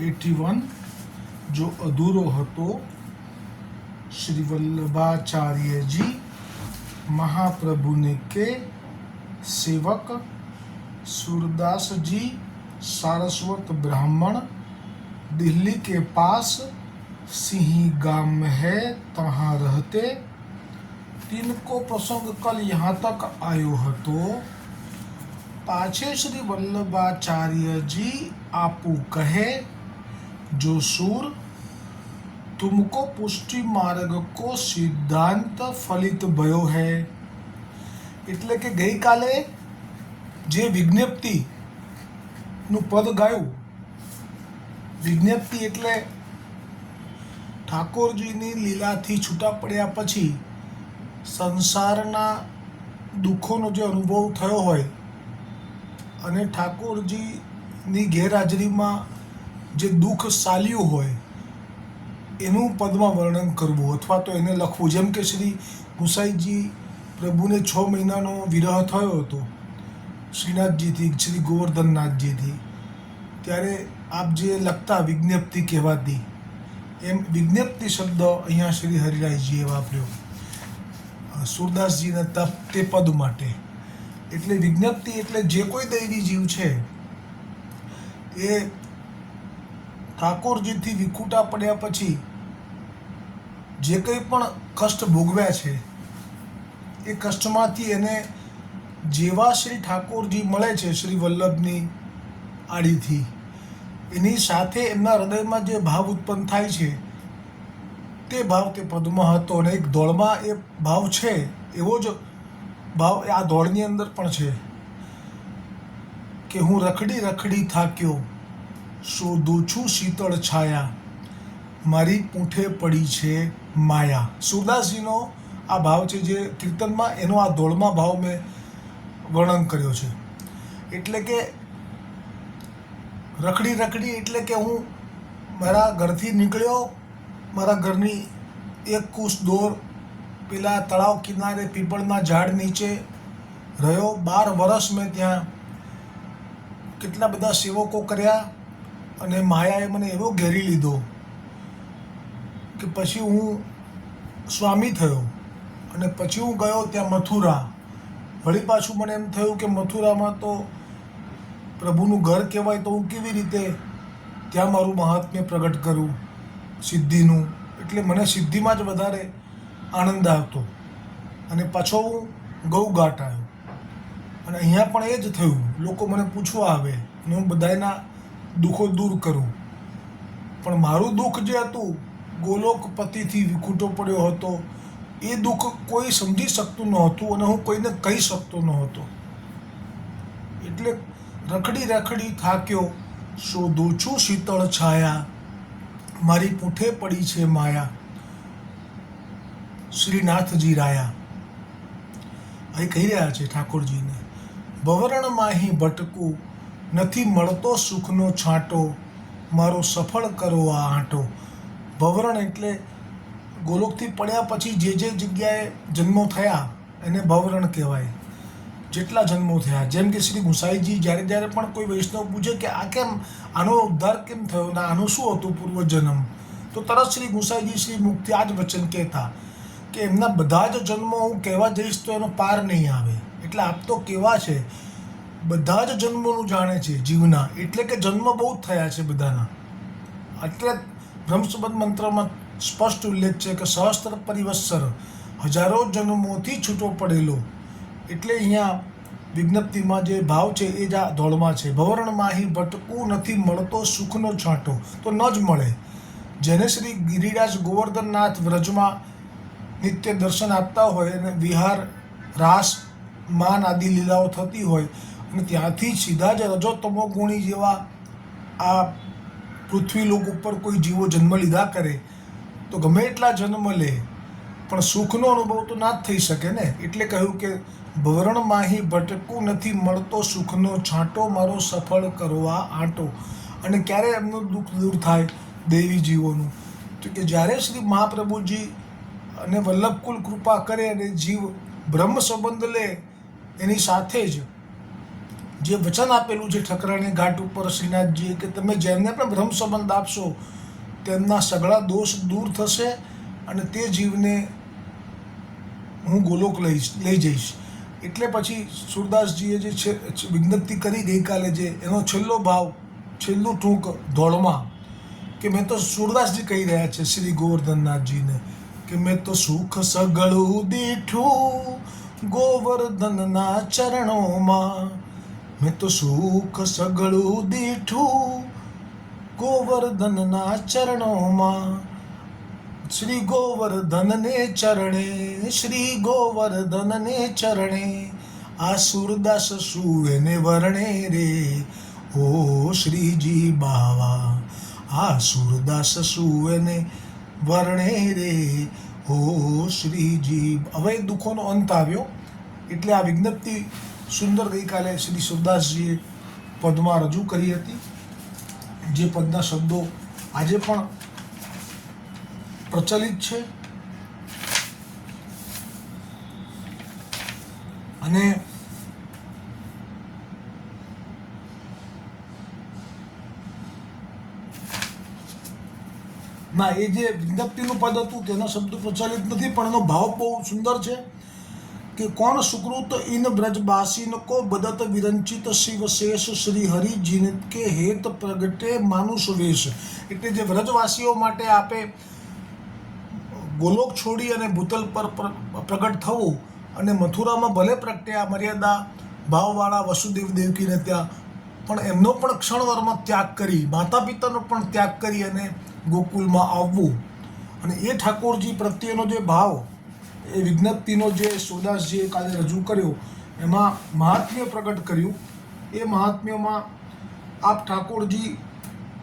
Eighty one જો અધૂરો હતો શ્રી વલ્લભાચાર્યજી महाप्रभु के सेवक सूरदास जी सारस्वत ब्राह्मण दिल्ली के पास सिंही गांव में है तहाँ रहते तिनको प्रसंग कल यहाँ तक आयो હતો पाछे श्री वल्लभाचार्य जी आपू कहे जो सूर तुमको पुष्टि मार्ग को સિદ્ધાંત ફલિત ભયો હૈ એટલે કે ગઈકાલે જે વિજ્ઞપ્તિ નું પદ ગાયું વિજ્ઞપ્તિ એટલે ઠાકોરજીની લીલાથી છૂટા પડ્યા પછી સંસારના દુઃખોનો જે અનુભવ થયો હોય અને ઠાકોરજીની ગેરહાજરીમાં જે દુઃખ સાલ્યું હોય, એનું પદમાં વર્ણન કરવું અથવા તો એને લખવું. જેમ કે શ્રી ગુસાઈજી પ્રભુને છ મહિનાનો વિરહ થયો હતો, શ્રીનાથજીથી, શ્રી ગોવર્ધનનાથજીથી. ત્યારે આપ જે લખતા વિજ્ઞપ્તિ કહેવાતી, એમ વિજ્ઞપ્તિ શબ્દ અહીંયા શ્રી હરિરાયજીએ વાપર્યો. સુરદાસજીના તપ તે પદ માટે. એટલે વિજ્ઞપ્તિ એટલે જે કોઈ દૈવી જીવ છે, એ ઠાકોરજીથી વિખૂટા પડ્યા પછી જે કંઈ પણ કષ્ટ ભોગવ્યા છે, એ કષ્ટમાંથી એને જેવા શ્રી ઠાકોરજી મળે છે શ્રી વલ્લભની આડીથી, એની સાથે એમના હૃદયમાં જે ભાવ ઉત્પન્ન થાય છે, તે ભાવ તે પદમાં હતો અને એક દોડમાં એ ભાવ છે, એવો જ ભાવ આ દોડની અંદર પણ છે કે હું રખડી રખડી થાક્યો. શોધું છું શીતળ છાયા. મારી પૂંઠે પડી છે માયા. સુરદાસજીનો આ ભાવ છે જે કીર્તનમાં, એનો આ ધોળમાં ભાવ મેં વર્ણન કર્યો છે. એટલે કે રખડી રખડી એટલે કે હું મારા ઘરથી નીકળ્યો, મારા ઘરની એક કુશ દોર, પેલા તળાવ કિનારે પીપળના ઝાડ નીચે રહ્યો. બાર વર્ષ મેં ત્યાં કેટલા બધા સેવકો કર્યા અને માયાએ મને એવો ઘેરી લીધો કે પછી હું સ્વામી થયો અને પછી હું ગયો ત્યાં મથુરા. વળી પાછું મને એમ થયું કે મથુરામાં તો પ્રભુનું ઘર કહેવાય તો હું કેવી રીતે ત્યાં મારું મહાત્મ્ય પ્રગટ કરું સિદ્ધિનું? એટલે મને સિદ્ધિમાં જ વધારે આનંદ આવતો. અને પાછો હું ગૌઘાટ આવ્યો. અને અહીંયા પણ એ જ થયું. લોકો મને પૂછવા આવે. અને હું બધાના દુઃખો દૂર કરું. પણ મારું દુઃખ જે હતું, ગોલોક પતિથી વિખૂટો પડ્યો હતો, એ દુઃખ કોઈ સમજી શકતું નહોતું અને હું કોઈને કહી શકતો નહોતો. એટલે રખડી રખડી થાક્યો, શોધું છું શીતળ છાયા, મારી પૂંઠે પડી છે માયા, શ્રીનાથજી રાયા. અહીં કહી રહ્યા છે ઠાકોરજીને ભવરણ માહી ભટકું નથી મળતો સુખનો છાંટો, મારો સફળ કરો આ આંટો. ભવરણ એટલે ગોલોકથી પડ્યા પછી જે જે જગ્યાએ જન્મો થયા એને ભવરણ કહેવાય. જેટલા જન્મો થયા, જેમ કે શ્રી ગુસાઈજી જ્યારે જ્યારે પણ કોઈ વૈષ્ણવ પૂછે કે આ કેમ, આનો ઉદ્ધાર કેમ થયો ને આનું શું હતું પૂર્વજન્મ, તો તરત શ્રી ગુસાઈજી શ્રી મુક્તિ આ જ વચન કહેતા કે એમના બધા જ જન્મો હું કહેવા જઈશ તો એનો પાર નહીં આવે. એટલે આપ તો કેવા છે? બધા જ જન્મોનું જાણે છે જીવના. એટલે કે જન્મ બહુ જ થયા છે બધાના. એટલે બ્રહ્મસુબદ મંત્રમાં સ્પષ્ટ ઉલ્લેખ છે કે સહસ્ત્ર પરિવત્સર હજારો જન્મોથી છૂટો પડેલો. એટલે અહીંયા વિજ્ઞપ્તિમાં જે ભાવ છે એ જ આ ધોળમાં છે. ભવરણ માહી ભટકું નથી મળતો સુખનો છાંટો. તો ન જ મળે. જેને શ્રી ગિરિરાજ ગોવર્ધનનાથ વ્રજમાં નિત્ય દર્શન આપતા હોય અને વિહાર રાસ, માન આદિ લીલાઓ થતી હોય અને ત્યાંથી સીધા જ રજોતમો ગુણી જેવા આ પૃથ્વી લોક ઉપર કોઈ જીવો જન્મ લીધા કરે, તો ગમે એટલા જન્મ લે, પણ સુખનો અનુભવ તો ના જ થઈ શકે ને? એટલે કહ્યું કે ભવરણ માહી ભટકું નથી મળતો સુખનો છાંટો મારો સફળ કરવા આંટો. અને ક્યારે એમનું દુઃખ દૂર થાય દેવી જીવોનું? તો કે જ્યારે શ્રી મહાપ્રભુજી અને વલ્લભકુલ કૃપા કરે અને જીવ બ્રહ્મ સંબંધ લે, એની સાથે જ જે વચન આપેલું છે ઠકરાણી ઘાટ ઉપર, શ્રીનાથજીએ, કે તમે જેમને પણ બ્રહ્મ સંબંધ આપશો, તેમના સગળા દોષ દૂર થશે અને તે જીવને હું ગોલોક લઈશ, લઈ જઈશ. એટલે પછી સુરદાસજીએ જે છે વિજ્ઞપ્તિ કરી ગઈકાલે જે, એનો છેલ્લો ભાવ, છેલ્લું ટૂંક ધોળમાં, કે મેં તો સુરદાસજી કહી રહ્યા છે, શ્રી ગોવર્ધનનાથજીને, કે મેં તો સુખ સગળું દીઠું ગોવર્ધનના ચરણોમાં મેં તો સુખ સગળું દીઠું ગોવર્ધનના ચરણોમાં શ્રી ગોવર્ધનને ચરણે, શ્રી ગોવર્ધનને ચરણે, આ સુરદાસ સુવેને વર્ણે રે. ઓ શ્રીજી બાવા, આ સુરદાસ સુવેને વર્ણે રે. ઓ શ્રીજી, હવે દુઃખોનો અંત આવ્યો. એટલે આ વિજ્ઞપ્તિ સુંદર ગઈકાલે શ્રી સુરદાસજીએ પદમાં રજૂ કરી હતી. જે પદના શબ્દો આજે પણ પ્રચલિત છે. અને ના, એ જે વિજ્ઞપ્તિનું પદ હતું તેનો શબ્દ પ્રચલિત નથી, પણ એનો ભાવ બહુ સુંદર છે. કોણ સુકૃત ઇન બ્રજબાસીન કો બદત વિરંચિત શિવ શેષ શ્રી હરિ જીન કે હેત પ્રગટે માનુષ વેશ. એટલે જે વ્રજવાસીઓ માટે આપે ગોલોક છોડી અને ભૂતલ પ્ર- પ્રગટ થવું અને મથુરામાં ભલે પ્રગટ્યા મર્યાદા ભાવવાળા વસુદેવ દેવકીને ત્યાં, પણ એમનો પણ ક્ષણવરમાં ત્યાગ કરી માતા પિતાનો પણ ત્યાગ કરી અને ગોકુલમાં આવવું. અને એ ઠાકોરજી પ્રત્યેનો જે ભાવ એ વિજ્ઞપ્તિનો જે સુરદાસજીએ કાલે રજૂ કર્યો, એમાં મહાત્મ્ય પ્રગટ કર્યું. એ મહાત્મ્યમાં આપ ઠાકોરજી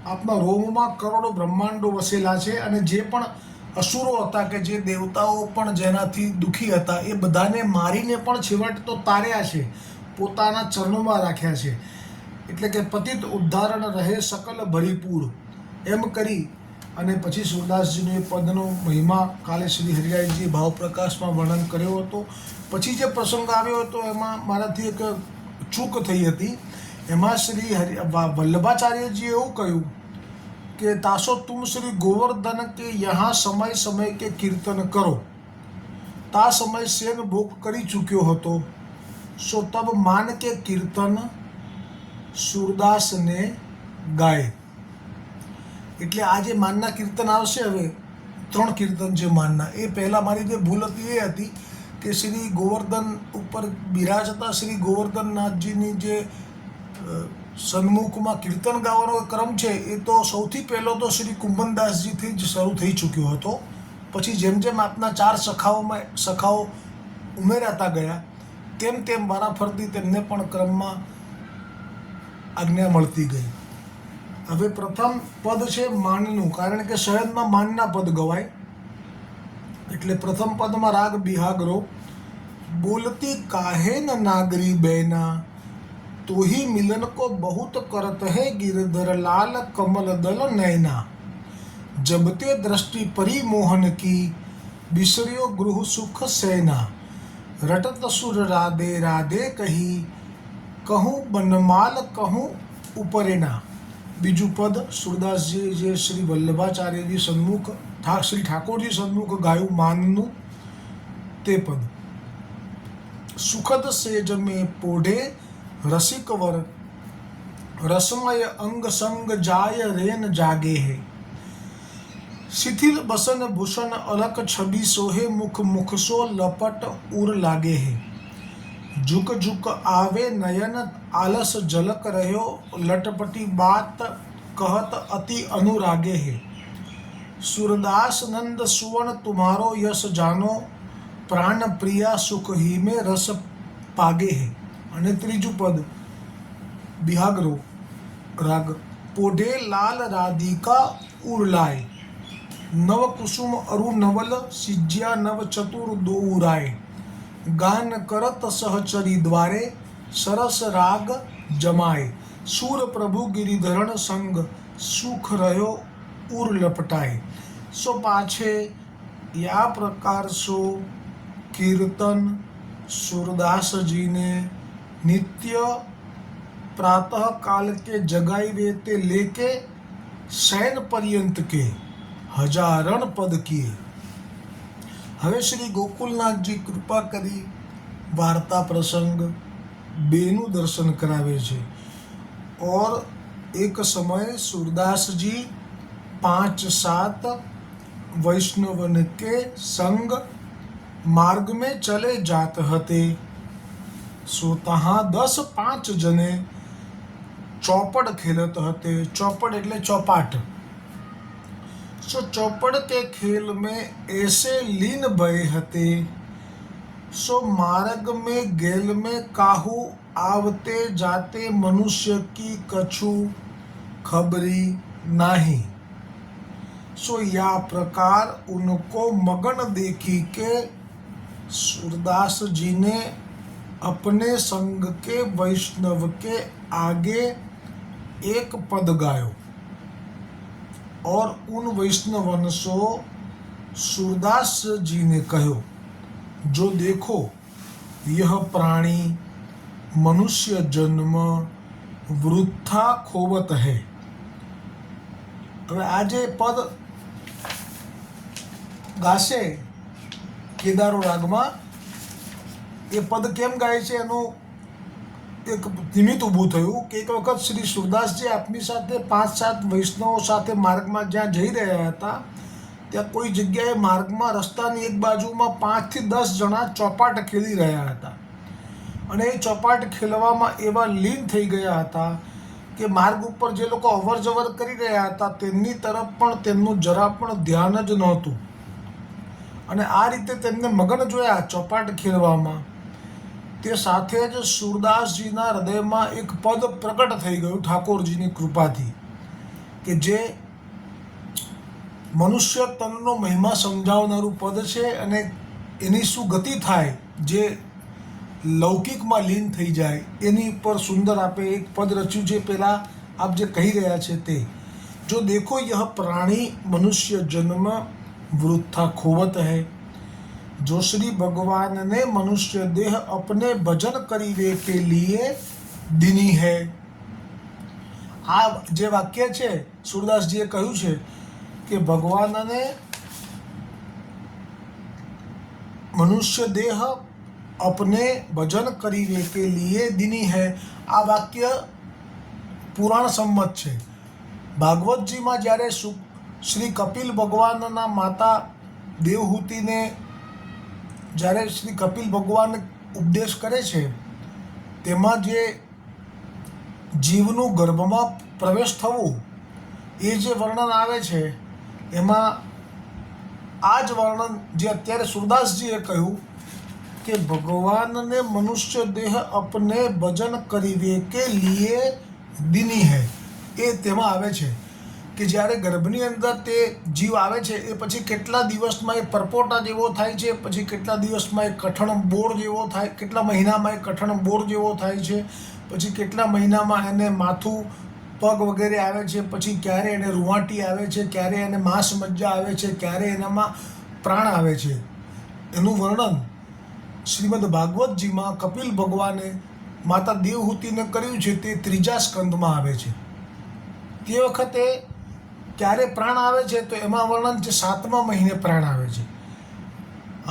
આપના રોમમાં કરોડો બ્રહ્માંડો વસેલા છે અને જે પણ અસુરો હતા કે જે દેવતાઓ પણ જેનાથી દુઃખી હતા, એ બધાને મારીને પણ છેવટ તો તાર્યા છે, પોતાના ચરણોમાં રાખ્યા છે. એટલે કે પતિત ઉદ્ધારણ રહે સકલ ભરીપૂર. એમ કરી અને પછી સુરદાસજીનો એ પદનો મહિમા કાલે શ્રી હરિરાયજી ભાવપ્રકાશમાં વર્ણન કર્યો હતો. પછી જે પ્રસંગ આવ્યો હતો, એમાં મારાથી એક ચૂક થઈ હતી. એમાં શ્રી હરિ વલ્લભાચાર્યજીએ એવું કહ્યું કે તાસો તુમ શ્રી ગોવર્ધન કે યહાં સમય સમય કે કીર્તન કરો. તા સમય શેન ભોગ કરી ચૂક્યો હતો. સો તબ માન કે કીર્તન સુરદાસને ગાય. એટલે આ જે માનના કીર્તન આવશે હવે, ત્રણ કીર્તન છે માનના. એ પહેલાં મારી જે ભૂલ હતી એ હતી કે શ્રી ગોવર્ધન ઉપર બિરાજ હતા. શ્રી ગોવર્ધનનાથજીની જે સન્મુખમાં કીર્તન ગાવાનો ક્રમ છે, એ તો સૌથી પહેલો તો શ્રી કુંભનદાસજીથી જ શરૂ થઈ ચૂક્યો હતો. પછી જેમ જેમ આપના ચાર સખાઓમાં, સખાઓ ઉમેરાતા ગયા, તેમ તેમ વારાફરતી તેમને પણ ક્રમમાં આજ્ઞા મળતી ગઈ. હવે પ્રથમ પદ છે માનનું કારણ કે શયનમાં માનના પદ ગવાય એટલે પ્રથમ પદમાં રાગ બિહાગરો બોલતી કાહે ન નાગરી બેના તો ही मिलन को बहुत करत है गिरधर लाल कमल दल नैना जब ते दृष्टि परिमोहन की बिसर्यो गृह सुख सेना रटत सुर राधे राधे કહી કહું બનમાલ કહું ઉપરેના બીજું પદ સુરદાસજી જે શ્રી વલ્લભાચાર્યજી સન્મુખ શ્રી ઠાકોરજી સન્મુખ ગાયું માનનું તે પદ. સુખદ સેજ મેં પોઢે રસિકવર રસમય અંગ સંગ જાય રેન જાગે હે. શિથિલ બસન ભૂષણ અલક છબી સોહે મુખ મુખ સો લપટ ઉર લાગે હે. ઝુક ઝુક આવે, નયન આલસ ઝલક રહ્યો, લટપટી બાત કહત અતિ અનુરાગે હે. સુરદાસ નંદ સુવર્ણ, તુમારો યશ જાનો, પ્રાણ પ્રિયા સુખ ही में રસ પાગે હે. અને ત્રીજું પદ, બિહાગરો, રાગ, પોઢે લાલ રાધિકા ઉરલાય. નવ કુસુમ અરુ નવલ, સિજ્યા નવ ચતુર દોરાય. ગાન કરત સહચરી દ્વારે સરસ રાગ જમાય સુર પ્રભુ ગિરિધરણ સંગ સુખ રહ્યો ઉર લપટાય સો પાછે या प्रकार सो कीर्तन सूरदास जी ने नित्य प्रातः काल के जगाई वे ते लेके शयन पर्यंत के હજારણ પદ કિએ હવે શ્રી ગોકુલનાથજી કૃપા કરી વાર્તા પ્રસંગ બેનું દર્શન કરાવે છે और एक समय सूरदास जी पांच सात वैष्णवन के संग मार्ग में चले जात हते सो तहाँ दस पांच जने चौपड़ खेलत हते चौपड़ એટલે ચોપાટ सो चौपड़ के खेल में ऐसे लीन भय हते। सो मार्ग में गेल में काहू आवते जाते मनुष्य की कछु खबरी नाही। सो या प्रकार उनको मगन देखी के सूरदास जी ने अपने संग के वैष्णव के आगे एक पद गायो। और उन वैष्णवन सो सूरदास जी ने कहो जो देखो यह प्राणी मनुष्य जन्म वृथा खोवत है હવે આજે પદ ગાશે કેદારો રાગમાં એ પદ કેમ ગાય છે એનું એક નિમિત્ત ઊભું થયું કે એક વખત શ્રી સુરદાસજી આપની સાથે પાંચ સાત વૈષ્ણવો સાથે માર્ગમાં જ્યાં જઈ રહ્યા હતા, ત્યાં કોઈ જગ્યાએ માર્ગમાં રસ્તાની એક બાજુમાં પાંચથી દસ જણા ચોપાટ ખેલી રહ્યા હતા. અને એ ચોપાટ ખેલવામાં એવા લીન થઈ ગયા હતા કે માર્ગ ઉપર જે લોકો અવર જવર કરી રહ્યા હતા, તેમની તરફ પણ તેમનું જરા પણ ધ્યાન જ નહોતું. અને આ રીતે તેમને મગન જોયા ચોપાટ ખેલવામાં. તે સાથે જ સુરદાસજીના હૃદયમાં એક પદ પ્રગટ થઈ ગયું ઠાકોરજીની કૃપાથી, કે જે મનુષ્ય તનનો મહિમા સમજાવનારું પદ છે અને એની શું ગતિ થાય, જે લૌકિકમાં લીન થઈ જાય, એની ઉપર સુંદર આપે એક પદ રચ્યું છે. પહેલાં આપ જે કહી રહ્યા છે તે. જો દેખો યહ પ્રાણી મનુષ્ય જન્મ વૃથા ખોવત હૈ. जो श्री भगवान ने मनुष्य देह अपने भजन करीवे के लिए दिनी है આ જે વાક્ય છે સુરદાસજીએ કહ્યું છે કે ભગવાનને મનુષ્ય દેહ अपने भजन करीवे के लिए दिनी है આ વાક્ય પુરાણ સંમત છે ભાગવતજીમાં જ્યારે સુ શ્રી કપિલ ભગવાનના માતા દેવહૂતિને જ્યારે શ્રી કપિલ ભગવાન ઉપદેશ કરે છે, તેમાં જે જીવનું ગર્ભમાં પ્રવેશ થવું, એ જે વર્ણન આવે છે, એમાં આ જ વર્ણન જે અત્યારે સુરદાસજીએ કહ્યું કે ભગવાનને મનુષ્ય દેહ અપને ભજન કરીવે કે લીએ દિની હૈ, એ તેમાં આવે છે. કે જ્યારે ગર્ભની અંદર તે જીવ આવે છે, એ પછી કેટલા દિવસમાં એ પરપોટા જેવો થાય છે, પછી કેટલા દિવસમાં એ કઠણ બોર જેવો થાય, કેટલા મહિનામાં એ કઠણ બોર જેવો થાય છે, પછી કેટલા મહિનામાં એને માથું પગ વગેરે આવે છે, પછી ક્યારે એને રૂવાટી આવે છે, ક્યારે એને માંસ મજ્જા આવે છે, ક્યારે એનામાં પ્રાણ આવે છે. એનું વર્ણન શ્રીમદ ભાગવતજીમાં કપિલ ભગવાને માતા દેવહૂતિને કર્યું છે, તે ત્રીજા સ્કંદમાં આવે છે. તે વખતે ક્યારે પ્રાણ આવે છે તો એમાં વર્ણન છે સાતમા મહિને પ્રાણ આવે છે.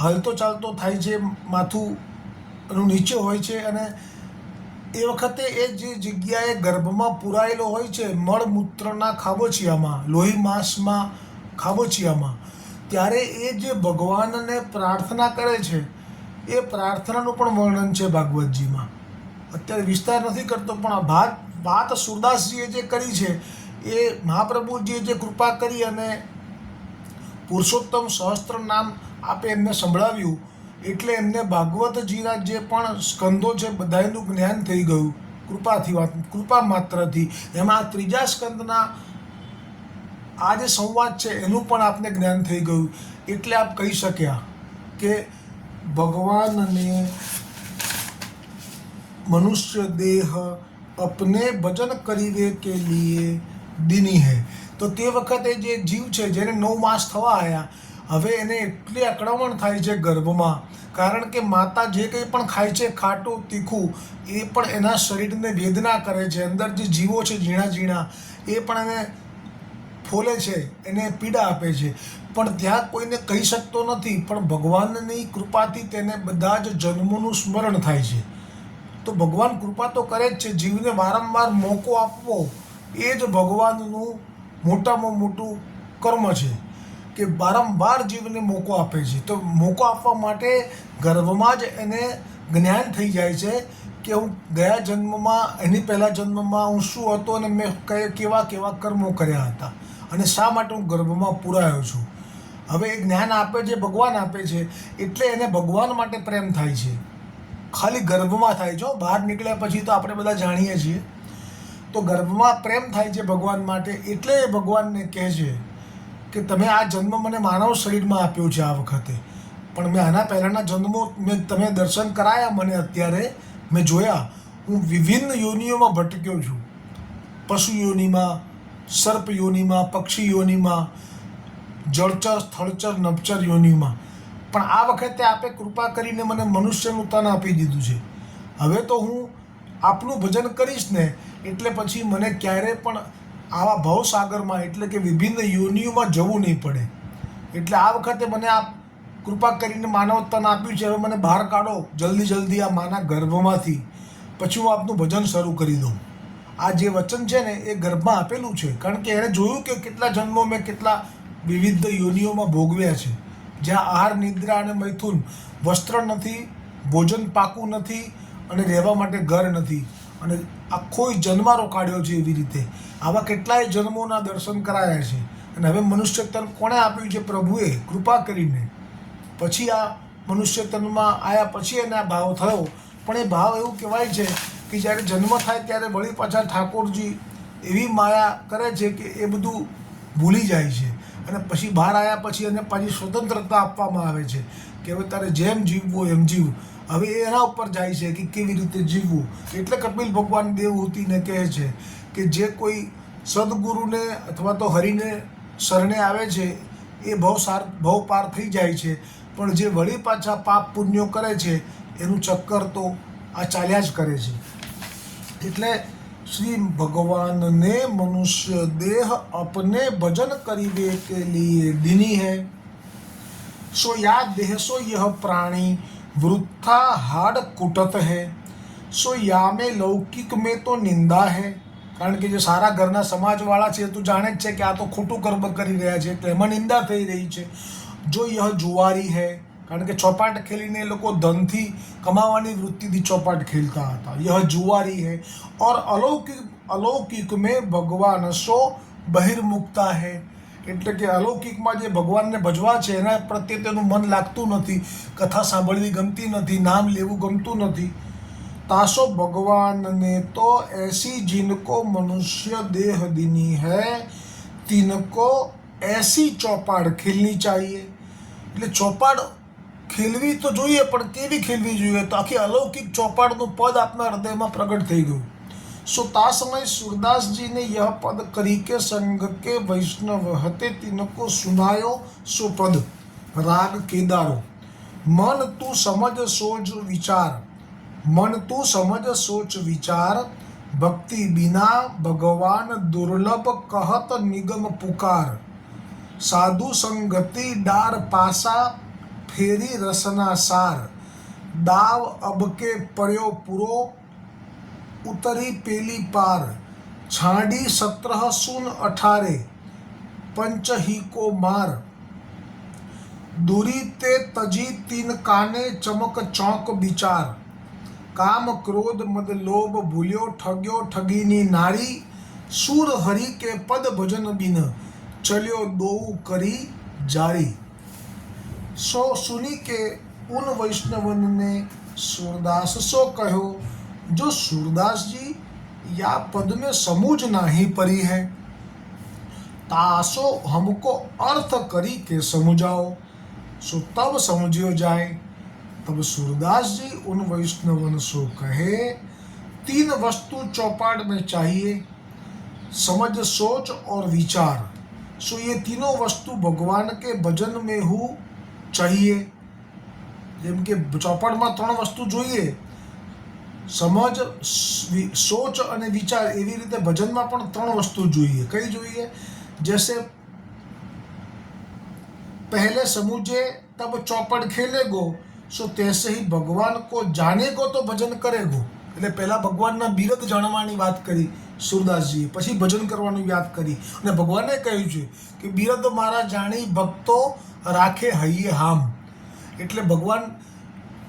હલતો ચાલતો થાય છે માથું નીચે હોય છે અને એ વખતે એ જે જગ્યાએ ગર્ભમાં પુરાયેલો હોય છે, મળમૂત્રના ખાબોચિયામાં, લોહી માંસમાં ખાબોચિયામાં, ત્યારે એ જે ભગવાનને પ્રાર્થના કરે છે, એ પ્રાર્થનાનું પણ વર્ણન છે ભાગવતજીમાં. અત્યારે વિસ્તાર નથી કરતો, પણ આ ભાત વાત સુરદાસજીએ જે કરી છે એ મહાપ્રભુજીએ જે કૃપા કરી અને પુરુષોત્તમ સહસ્ત્ર નામ આપે એમને સંભળાવ્યું, એટલે એમને ભાગવતજીના જે પણ સ્કંદો છે બધાયનું જ્ઞાન થઈ ગયું કૃપાથી વાત, કૃપા માત્રથી. એમાં ત્રીજા સ્કંદના આ જે સંવાદ છે એનું પણ આપને જ્ઞાન થઈ ગયું. એટલે આપ કહી શક્યા કે ભગવાનને મનુષ્ય દેહ અપને ભજન કરીવે કે લીએ દિની હૈ. તો તે વખતે જે જીવ છે, જેને નવ માસ થવા આવ્યા હવે એને એટલી આક્રમણ થાય છે ગર્ભમાં. કારણ કે માતા જે કંઈ પણ ખાય છે, ખાટું, તીખું, એ પણ એના શરીરને વેદના કરે છે. અંદર જે જીવો છે, ઝીણા ઝીણા, એ પણ એને ફોલે છે, એને પીડા આપે છે. પણ ત્યાં કોઈને કહી શકતો નથી, પણ ભગવાનની કૃપાથી તેને બધા જ જન્મોનું સ્મરણ થાય છે. તો ભગવાન કૃપા તો કરે જ છે, જીવને વારંવાર મોકો આપવો. એ જ ભગવાનનું મોટામાં મોટું કર્મ છે કે વારંવાર જીવને મોકો આપે છે. તો મોકો આપવા માટે ગર્ભમાં જ એને જ્ઞાન થઈ જાય છે કે હું ગયા જન્મમાં, એની પહેલાં જન્મમાં હું શું હતો અને મેં કેવા કેવા કર્મો કર્યા હતા અને શા માટે હું ગર્ભમાં પુરાયો છું. હવે એ જ્ઞાન આપે છે, ભગવાન આપે છે, એટલે એને ભગવાન માટે પ્રેમ થાય છે. ખાલી ગર્ભમાં થાય છે બહાર નીકળ્યા પછી તો આપણે બધા જાણીએ છીએ. તો ગર્ભમાં પ્રેમ થાય છે ભગવાન માટે, એટલે એ ભગવાનને કહે છે કે તમે આ જન્મ મને માનવ શરીરમાં આપ્યો છે આ વખતે. પણ મેં આના પહેલાંના જન્મો મેં તમે દર્શન કરાયા મને અત્યારે, મેં જોયા. હું વિભિન્ન યોનિઓમાં ભટક્યો છું. પશુ યોનિમાં, સર્પ યોનિમાં, પક્ષી યોનિમાં, જળચર, સ્થળચર, નભચર યોનિમાં. પણ આ વખતે આપે કૃપા કરીને મને મનુષ્યનું તન આપી દીધું છે. હવે તો હું આપનું ભજન કરીશ ને એટલે પછી મને ક્યારે પણ આવા ભવસાગરમાં એટલે કે વિભિન્ન યોનિઓમાં જવું નહીં પડે. એટલે આ વખતે મને આ કૃપા કરીને માનવતન આપ્યું છે, હવે મને બહાર કાઢો જલ્દી જલ્દી આ માના ગર્ભમાંથી. પછી હું આપનું ભજન શરૂ કરી દઉં. આ જે વચન છે ને, એ ગર્ભમાં આપેલું છે. કારણ કે એણે જોયું કે કેટલા જન્મો મેં કેટલા વિવિધ યોનિઓમાં ભોગવ્યા છે. જ્યાં આહાર, નિદ્રા અને મૈથુન વસ્ત્ર નથી, ભોજન પાકું નથી અને રહેવા માટે ઘર નથી. અને આખો જન્મારો કાઢ્યો છે એવી રીતે. આવા કેટલાય જન્મોના દર્શન કરાયા છે. અને હવે મનુષ્ય તન કોણે આપ્યું છે? પ્રભુએ કૃપા કરીને. પછી આ મનુષ્ય તનમાં આવ્યા પછી એને આ ભાવ થયો. પણ એ ભાવ એવું કહેવાય છે કે જ્યારે જન્મ થાય ત્યારે વળી પાછા ઠાકોરજી એવી માયા કરે છે કે એ બધું ભૂલી જાય છે. અને પછી બહાર આવ્યા પછી એને પાછી સ્વતંત્રતા આપવામાં આવે છે. કે હવે તારે જેમ જીવવું એમ જીવ. હવે એના ઉપર જાય છે કે કેવી રીતે જીવવું? એટલે કપિલ ભગવાન દેવહૂતિને કહે છે કે જે કોઈ સદગુરુને અથવા તો હરિને શરણે આવે છે, એ ભવ સાર ભવ પાર થઈ જાય છે. પણ જે વળી પાછા પાપ પુણ્યો કરે છે, એનું ચક્કર તો આ ચાલ્યા જ કરે છે. એટલે શ્રી ભગવાનને મનુષ્ય દેહ અપને ભજન કરી દે કે લીએ, દિની હૈ. સો યા દેહ સો યહ પ્રાણી वृथा हाड कुटत है सो या में लौकिक में तो निंदा है કારણ કે જે સારા ઘરના સમાજવાળા છે એ તો જાણે જ છે કે આ તો ખોટું કર્મ કરી રહ્યા છે એટલે એમાં નિંદા થઈ રહી છે જો યહ જુવારી હૈ કારણ કે ચોપાટ ખેલીને એ લોકો ધનથી કમાવાની વૃત્તિથી ચોપાટ ખેલતા હતા યહ જુવારી હૈ ઓર અલૌકિક અલૌકિક મેં ભગવાન સો બહિર્મુક્તા હૈ એટલે કે અલૌકિકમાં જે ભગવાનને ભજવા છે, એના પ્રત્યે તેનું મન લાગતું નથી, કથા સાંભળવી ગમતી નથી, નામ લેવું ગમતું નથી. તાસો ભગવાનને તો એસી જિનકો મનુષ્ય દેહ દિની હૈ, તિનકો એસી ચોપાડ ખેલની ચાહીએ. એટલે ચોપાડ ખેલવી તો જોઈએ, પણ કેવી ખેલવી જોઈએ? તો આખી અલૌકિક ચોપાડનું પદ આપના હૃદયમાં પ્રગટ થઈ ગયું. સો તા સમય सूरदास ने यह पद करी के संग के वैष्णव हते तिनको सुनायो सो पद राग केदारो मन તું સમજ સોચ વિચાર મન તું સમજ સોચ વિચાર ભક્તિ બિના ભગવાન દુર્લભ કહત નિગમ પુકાર સાધુ સંગતિ ડાર પાસા ફેરી રસના સાર દાવ અબકે પડ્યો પૂરો ઉતરી પેલી પાર. છાડી સત્રહ સુન અઠારે. પંચહી કો માર. દુરી તે તજી તીન કાને ચમક ચોંક વિચાર કામ ક્રોધ મદ લોભ ભૂલ્યો ઠગ્યો ઠગીની નારી. સુર હરી કે પદ ભજન બિન ચલ્યો દોઉ કરી જારી. સો સુની કે ઉન વૈષ્ણવનને સુરદાસ સો કહ્યો जो सूरदास जी या पद में समूज नाही परी है तासो हमको अर्थ करी के समझाओ सो तब समझियो जाए तब सूरदास जी उन वैष्णवन सो कहे तीन वस्तु चौपाट में चाहिए समझ सोच और विचार सो ये तीनों वस्तु भगवान के भजन में हूँ चाहिए જેમ કે ચોપડમાં ત્રણ વસ્તુ જોઈએ સમજ સોચ અને વિચાર એવી રીતે ભજનમાં પણ ત્રણ વસ્તુ જોઈએ. કઈ જોઈએ? જેસે પહેલે સમુજે તબ ચોપડ ખેલે ગો, સો તેસે હી ભગવાન કો જાનેગો તો ભજન કરેગો એટલે પહેલાં ભગવાનના બિરદ જાણવાની વાત કરી સુરદાસજીએ. પછી ભજન કરવાની યાદ કરી. અને ભગવાને કહ્યું છે કે બિરદ મારા જાણી ભક્તો રાખે હૈયે હામ. એટલે ભગવાન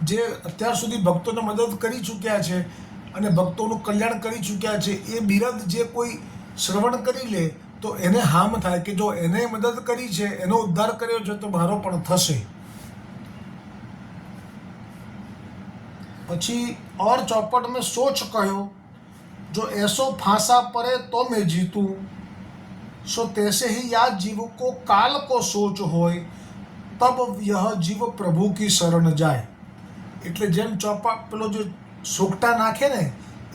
જે અત્યાર સુધી ભક્તોને મદદ કરી ચૂક્યા છે અને ભક્તોનું કલ્યાણ કરી ચૂક્યા છે એ બિરદ જે કોઈ શ્રવણ કરી લે તો એને હામ થાય કે જો એને મદદ કરી છે એનો ઉદ્ધાર કર્યો છે તો મારો પણ થશે પછી और चौपट में सोच कहो जो ऐसो फांसा पड़े तो मैं जीतूं सो तैसे ही या जीव को काल को सोच હોય તબ यह જીવ પ્રભુ કી શરણ જાય એટલે જેમ ચોપા પેલો જે સોગટા નાખે ને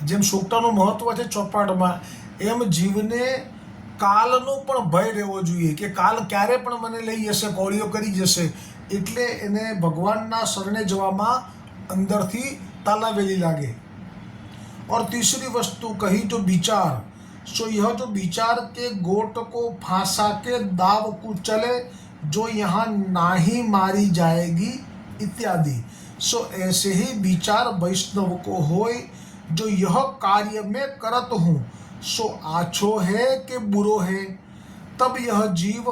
જેમ સોગટાનું મહત્વ છે ચોપાટમાં એમ જીવને કાલનો પણ ભય રહેવો જોઈએ કે કાલ ક્યારે પણ મને લઈ જશે કોળીઓ કરી જશે એટલે એને ભગવાનના શરણે જવામાં અંદરથી તાલાવેલી લાગે और तीसरी वस्तु कही जो विचार सो यह जो विचार के गोट को फांसा के दाव को चले जो यहाँ नाही मारी जाएगी इत्यादि सो ऐसे ही विचार वैष्णव को होय जो यह कार्य में करत हूँ। सो आछो है कि बुरो है। तब यह जीव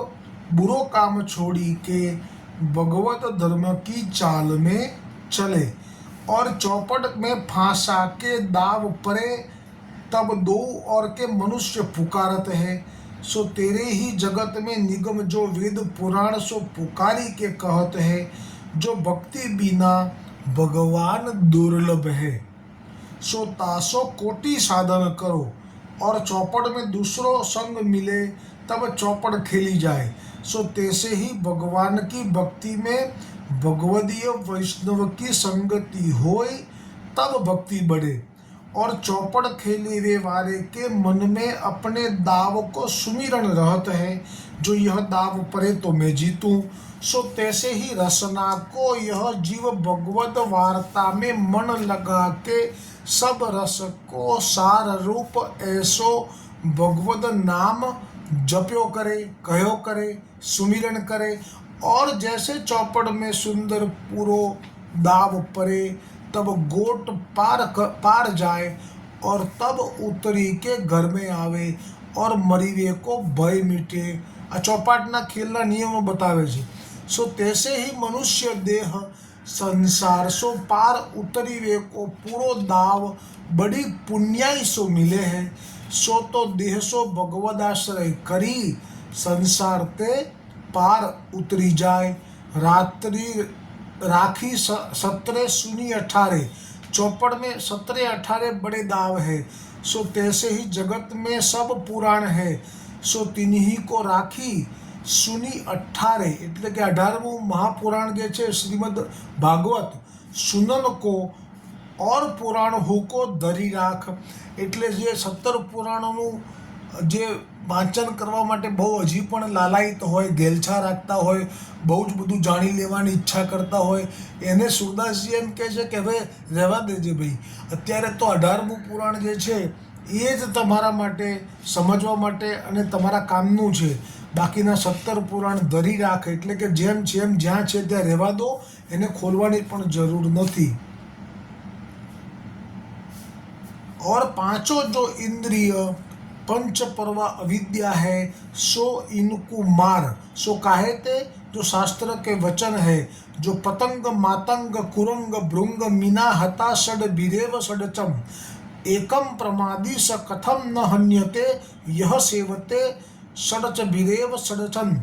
बुरो काम छोड़ी के भगवत धर्म की चाल में चले और चौपट में फांसा के दाव परे तब दो और के मनुष्य पुकारत है। सो तेरे ही जगत में निगम जो वेद पुराण सो पुकारी के कहत है। जो भक्ति बिना भगवान दुर्लभ है। सो तासो कोटि साधन करो और चौपड़ में दूसरों संग मिले तब चौपड़ खेली जाए। सो तैसे ही भगवान की भक्ति में भगवदीय वैष्णव की संगति होय तब भक्ति बढ़े और चौपड़ खेले वे वारे के मन में अपने दाव को सुमिरन रहत है। जो यह दाव परे तो मैं जीतूं सो तैसे ही रसना को यह जीव भगवत वार्ता में मन लगा के सब रस को सार रूप ऐसो भगवत नाम जप्यो करे कहो करे सुमिरन करे और जैसे चौपड़ में सुंदर पूरो दाव परे तब गोट पार क, पार जाए और तब उतरी के घर में आवे और मरीवे को ભય મીટે આ ચોપાટના ખેલના નિયમો બતાવે છે सो तैसे ही मनुष्य देह संसार सो पार उतरी वे को पूरो दाव बड़ी पुण्याई सो मिले है। सो तो देह सो भगवदाश्रय करी, संसार ते पार उतरी जाए। रात्रि राखी सत्रह सुनी अठारह चौपड़ में सत्रह अठारह बड़े दाव है। सो तैसे ही जगत में सब पुराण है। सो तिन्ही को राखी સુની અઠારે, એટલે કે અઢારમું મહાપુરાણ જે છે, શ્રીમદ ભાગવત સુનન કો ઓર પુરાણ હુકો ધરી રાખ. એટલે જે સત્તર પુરાણોનું જે વાંચન કરવા માટે બહુ હજી પણ લાલાયિત હોય, ગેલછા રાખતા હોય, બહુ જ બધું જાણી લેવાની ઈચ્છા કરતા હોય, એને સુરદાસજી એમ કહે છે કે, હવે રહેવા દેજે ભાઈ. અત્યારે તો અઢારમું પુરાણ જે છે, એ જ તમારા માટે, સમજવા માટે અને તમારા કામનું છે. બાકીના સત્તર પુરાણ ધરી રાખ એટલે કે જેમ છે એમ જ્યાં છે ત્યાં રહેવા દો એને ખોલવાની પણ જરૂર નથી और पांचों जो इंद्रिय पंच पर्व अविद्या है सो इनको मार सो काहे ते जो शास्त्र के वचन है जो पतंग मातंग कुरंग भृंग मीना हता षड बिरेव षडचम एकम प्रमादी स कथम न हन्यते यह सेवते ષડચ બિરેવ સડચન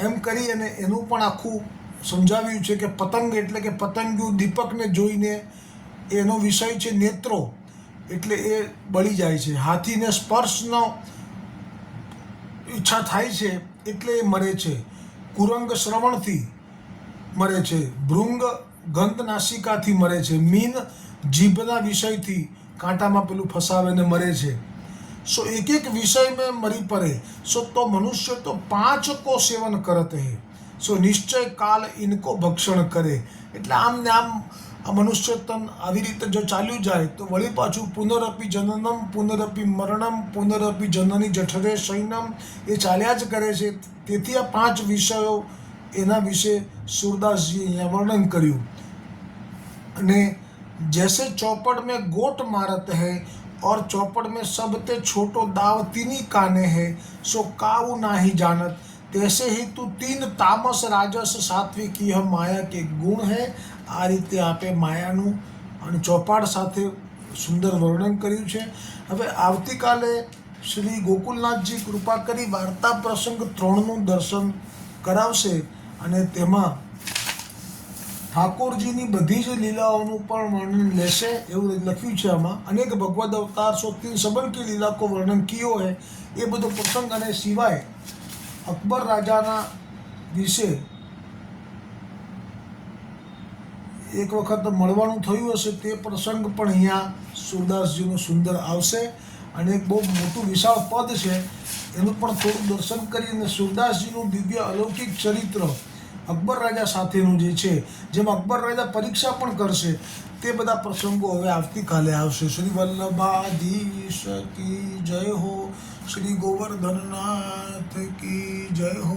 એમ કરી અને એનું પણ આખું સમજાવ્યું છે કે પતંગ એટલે કે પતંગિયું દીપકને જોઈને એનો વિષય છે નેત્રો. એટલે એ બળી જાય છે. હાથીને સ્પર્શનો ઈચ્છા થાય છે એટલે એ મરે છે. કુરંગ શ્રવણથી મરે છે. ભૃંગ ગંધ નાસિકાથી મરે છે. મીન જીભના વિષયથી કાંટામાં પેલું ફસાવે ને મરે છે. સો એક એક વિષય में મરી પડે સો તો મનુષ્ય તો પાંચ કો સેવન કરત હે સો નિશ્ચય કાલ ઇનકો ભક્ષણ કરે એટલે આમ ને આમ આ મનુષ્ય તન આવી રીતે જો ચાલ્યું જાય તો વળી પાછું પુનરપી જનનમ પુનરપી મરણમ પુનરપી જનની જઠરે શયનમ એ ચાલ્યા જ કરે છે તેથી આ પાંચ વિષયો એના વિશે સુરદાસજીએ અહીંયા વર્ણન કર્યું અને जैसे चौपड़ में गोट मारत है और चौपड़ में सबते छोटो दाव तीनी काने है सो काऊ नाही जानत तैसे ही તું તીન તામસ રાજસ સાત્વિક यह માયા કે ગુણ હૈ આ રીતે આપે માયાનું અને ચોપાડ સાથે સુંદર વર્ણન કર્યું છે હવે આવતીકાલે શ્રી ગોકુલનાથજી કૃપા કરી વાર્તા પ્રસંગ ત્રણનું દર્શન કરાવશે અને તેમાં ઠાકોરજીની બધી જ લીલાઓનું પણ વર્ણન લેશે એવું લખ્યું છે આમાં. અનેક ભગવદ અવતાર સો સંબંધી લીલાકો વર્ણન કયો હોય એ બધો પ્રસંગ અને સિવાય અકબર રાજાના દિવસે એક વખત મળવાનું થયું હશે તે પ્રસંગ પણ અહીંયા સુરદાસજીનું સુંદર આવશે. અને એક બહુ મોટું વિશાળ પદ છે, એનું પણ થોડું દર્શન કરીને સુરદાસજીનું દિવ્ય અલૌકિક ચરિત્ર અકબર રાજા સાથેનું જે છે, જેમાં અકબર રાજા પરીક્ષા પણ કરશે, તે બધા પ્રસંગો હવે આવતીકાલે આવશે. શ્રી વલ્લભાધીશ કી જય હો, શ્રી ગોવર્ધનનાથ કી જય હો.